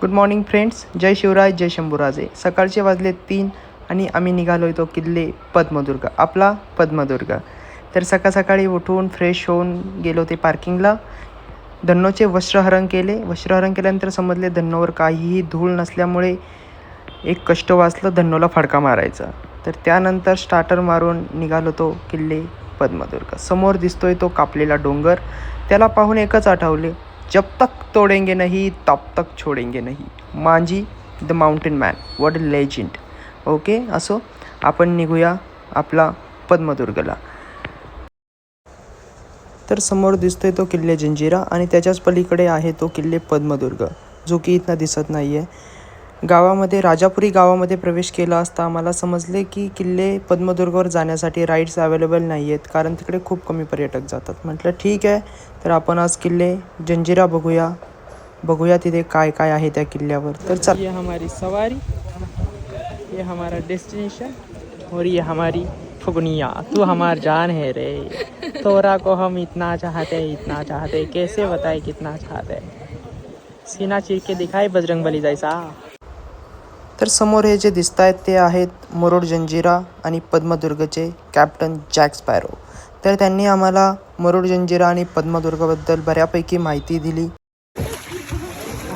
Good morning friends जय शिवराज जय शंभूराजे. सकाळचे वाजले तीन आणि आम्ही निघालो तो किल्ले पद्मदुर्ग आपला पद्मदुर्ग. तर सकाळ सकाळी उठून फ्रेश होऊन गेलो ते पार्किंगला धन्नोचे वस्त्रहरण केले. वस्त्रहरण केल्यानंतर समजले धन्नोवर काहीही धूळ नसल्यामुळे एक कष्ट वाचलं धन्नोला फडका मारायचा. तर त्यानंतर स्टार्टर मारून निघालो तो किल्ले पद्मदुर्ग. समोर दिसतोय तो कापलेला डोंगर. त्याला पाहून एकच आठवले. जब तक तोडेंगे नाही तब तक छोडेंगे नाही। Manjhi the mountain man what a legend okay असो आपण निघूया आपला पद्मदुर्गला. तर समोर दिसतोय तो किल्ले जंजिरा आणि त्याच्याच पलीकडे आहे तो किल्ले पद्मदुर्ग जो की इथनं दिसत नाही आहे गावामध्ये राजापुरी गावामध्ये प्रवेश केला असता आम्हाला समजले की किल्ले पद्मदुर्गवर जाण्यासाठी राईड्स अवेलेबल नाही आहेत कारण तिकडे खूप कमी पर्यटक जातात. म्हटलं ठीक आहे तर आपण आज किल्ले जंजिरा बघूया. बघूया तिथे काय काय आहे त्या किल्ल्यावर. तर चल ये हमारी सवारी ये हमारा डेस्टिनेशन और ये हमारी फुगनिया। तू हमार जान है रे। तोरा को हम इतना चाहते इतना चाहते कैसे बताए कितना चाहते सीना चीर के दिखाए बजरंग बली जैसा। तर समोर हे जे दिसत आहेत ते आहेत मुरुड जंजिरा आणि पद्मदुर्गचे कॅप्टन जॅक स्पॅरो तर त्यांनी आम्हाला मुरुड जंजिरा आणि पद्मदुर्गबद्दल बऱ्यापैकी माहिती दिली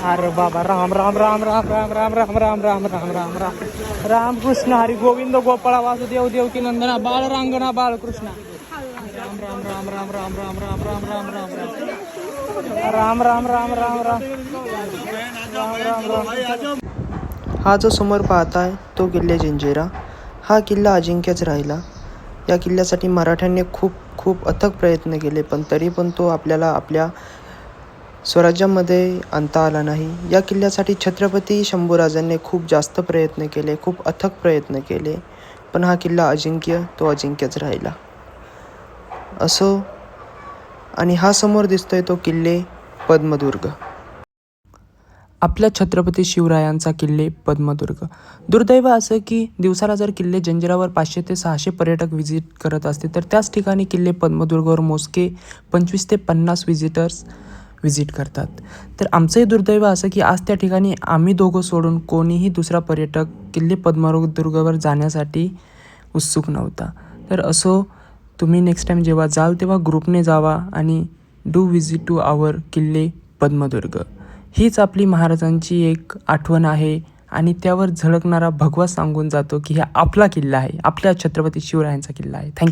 अरे बाबा राम राम राम राम राम राम राम राम राम राम राम राम राम कृष्ण हरी गोविंद गोपाळा वासुदेव देवकी नंदना बाळ रांगणा बालकृष्ण राम राम राम राम राम राम राम राम राम राम राम राम राम राम राम राम राम राम राम हा जो समोर पाहताय तो किल्ले जंजिरा. हा किल्ला अजिंक्यच राहिला. या किल्ल्यासाठी मराठ्यांनी खूप खूप अथक प्रयत्न केले पण तरी पण तो आपल्याला आपल्या स्वराज्यामध्ये आणता आला नाही. या किल्ल्यासाठी छत्रपती शंभूराजांनी खूप जास्त प्रयत्न केले खूप अथक प्रयत्न केले पण हा किल्ला अजिंक्य तो अजिंक्यच राहिला. असो आणि हा समोर दिसतोय तो किल्ले पद्मदुर्ग. आपल्या छत्रपती शिवरायांचा किल्ले पद्मदुर्ग. दुर्दैव असं की दिवसाला जर किल्ले जंजिरावर पाचशे ते सहाशे पर्यटक व्हिजिट करत असते तर त्याच ठिकाणी किल्ले पद्मदुर्गवर मोजके पंचवीस ते पन्नास व्हिजिटर्स व्हिजिट करतात. तर आमचंही दुर्दैव असं की आज त्या ठिकाणी आम्ही दोघं सोडून कोणीही दुसरा पर्यटक किल्ले पद्मदुर्गवर जाण्यासाठी उत्सुक नव्हता. तर असो तुम्ही नेक्स्ट टाईम जेव्हा जाल तेव्हा ग्रुपने जावा आणि डू व्हिजिट टू आवर किल्ले पद्मदुर्ग. हीच आपली महाराजांची एक आठवण आहे आणि त्यावर झळकणारा भगवा सांगून जातो की हा आपला किल्ला आहे. आपल्या छत्रपती शिवरायांचा किल्ला आहे. थँक्यू